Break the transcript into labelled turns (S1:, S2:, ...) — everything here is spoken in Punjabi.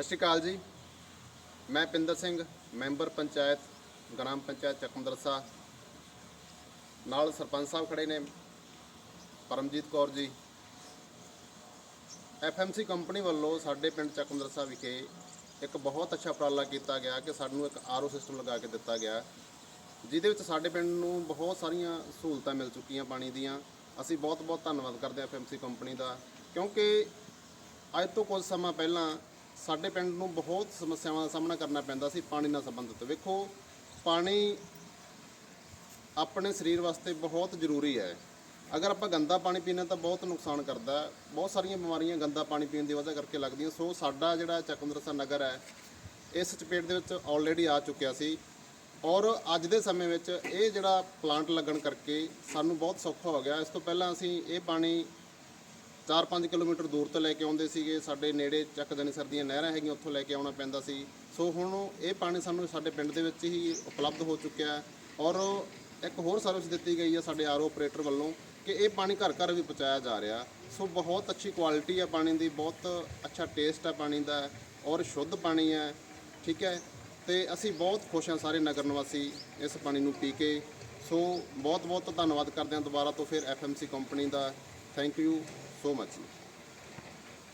S1: ਸਤਿ ਸ਼੍ਰੀ ਅਕਾਲ ਜੀ। ਮੈਂ ਪਿੰਦਰ ਸਿੰਘ, ਮੈਂਬਰ ਪੰਚਾਇਤ, ਗ੍ਰਾਮ ਪੰਚਾਇਤ ਚੱਕਮਦਰਸਾ ਨਾਲ ਸਰਪੰਚ ਸਾਹਿਬ ਖੜੇ ਨੇ, ਪਰਮਜੀਤ ਕੌਰ ਜੀ। ਐਫਐਮਸੀ ਕੰਪਨੀ ਵੱਲੋਂ ਸਾਡੇ ਪਿੰਡ ਚੱਕਮਦਰਸਾ ਵਿਖੇ ਇੱਕ ਬਹੁਤ ਅੱਛਾ ਉਪਰਾਲਾ ਕੀਤਾ ਗਿਆ ਕਿ ਸਾਨੂੰ ਇੱਕ ਆਰਓ ਸਿਸਟਮ ਲਗਾ ਕੇ ਦਿੱਤਾ ਗਿਆ। ਜਿਹਦੇ ਵਿੱਚ ਸਾਡੇ ਪਿੰਡ ਨੂੰ ਬਹੁਤ ਸਾਰੀਆਂ ਸਹੂਲਤਾਂ ਮਿਲ ਚੁੱਕੀਆਂ ਪਾਣੀ ਦੀਆਂ। ਅਸੀਂ ਬਹੁਤ ਬਹੁਤ ਧੰਨਵਾਦ ਕਰਦੇ ਹਾਂ ਐਫਐਮਸੀ ਕੰਪਨੀ ਦਾ, ਕਿਉਂਕਿ ਅੱਜ ਤੋਂ ਕੁਝ ਸਮਾਂ ਪਹਿਲਾਂ ਸਾਡੇ ਪਿੰਡ ਨੂੰ ਬਹੁਤ ਸਮੱਸਿਆਵਾਂ ਦਾ ਸਾਹਮਣਾ ਕਰਨਾ ਪੈਂਦਾ ਸੀ ਪਾਣੀ ਨਾਲ ਸੰਬੰਧਿਤ। ਵੇਖੋ, ਪਾਣੀ ਆਪਣੇ ਸਰੀਰ ਵਾਸਤੇ ਬਹੁਤ ਜ਼ਰੂਰੀ ਹੈ। ਅਗਰ ਆਪਾਂ ਗੰਦਾ ਪਾਣੀ ਪੀਣਾ ਤਾਂ ਬਹੁਤ ਨੁਕਸਾਨ ਕਰਦਾ ਹੈ। ਬਹੁਤ ਸਾਰੀਆਂ ਬਿਮਾਰੀਆਂ ਗੰਦਾ ਪਾਣੀ ਪੀਣ ਦੀ ਵਜ੍ਹਾ ਕਰਕੇ ਲੱਗਦੀਆਂ। ਸੋ ਸਾਡਾ ਜਿਹੜਾ ਚੱਕਮਦਰਸਾ ਨਗਰ ਹੈ, ਇਸ ਚਪੇਟ ਦੇ ਵਿੱਚ ਆਲਰੇਡੀ ਆ ਚੁੱਕਿਆ ਸੀ। ਔਰ ਅੱਜ ਦੇ ਸਮੇਂ ਵਿੱਚ ਇਹ ਜਿਹੜਾ ਪਲਾਂਟ ਲੱਗਣ ਕਰਕੇ ਸਾਨੂੰ ਬਹੁਤ ਸੌਖਾ ਹੋ ਗਿਆ। ਇਸ ਤੋਂ ਪਹਿਲਾਂ ਅਸੀਂ ਇਹ ਪਾਣੀ 4-5 ਕਿਲੋਮੀਟਰ ਦੂਰ ਤੋਂ ਲੈ ਕੇ ਆਉਂਦੇ ਸੀਗੇ। ਸਾਡੇ ਨੇੜੇ ਚੱਕਦਨੀ ਸਰ ਦੀਆਂ ਨਹਿਰਾਂ ਹੈਗੀਆਂ, ਉੱਥੋਂ ਲੈ ਕੇ ਆਉਣਾ ਪੈਂਦਾ ਸੀ। ਸੋ ਹੁਣ ਇਹ ਪਾਣੀ ਸਾਨੂੰ ਸਾਡੇ ਪਿੰਡ ਦੇ ਵਿੱਚ ਹੀ ਉਪਲਬਧ ਹੋ ਚੁੱਕਿਆ ਹੈ ਔਰ ਇੱਕ ਹੋਰ ਸਰਵਿਸ ਦਿੱਤੀ ਗਈ ਹੈ ਸਾਡੇ ਆਰਓ ਆਪਰੇਟਰ ਵੱਲੋਂ ਕਿ ਇਹ ਪਾਣੀ ਘਰ ਘਰ ਵੀ ਪਹੁੰਚਾਇਆ ਜਾ ਰਿਹਾ। ਸੋ ਬਹੁਤ ਅੱਛੀ ਕੁਆਲਿਟੀ ਹੈ ਪਾਣੀ ਦੀ, ਬਹੁਤ ਅੱਛਾ ਟੇਸਟ ਹੈ ਪਾਣੀ ਦਾ ਔਰ ਸ਼ੁੱਧ ਪਾਣੀ ਹੈ, ਠੀਕ ਹੈ? ਤੇ ਅਸੀਂ ਬਹੁਤ ਖੁਸ਼ ਹਾਂ ਸਾਰੇ ਨਗਰ ਨਿਵਾਸੀ ਇਸ ਪਾਣੀ ਨੂੰ ਪੀ ਕੇ। ਸੋ ਬਹੁਤ ਬਹੁਤ ਧੰਨਵਾਦ ਕਰਦੇ ਹਾਂ ਦੁਬਾਰਾ ਤੋਂ ਫਿਰ FMC company the. Thank you so much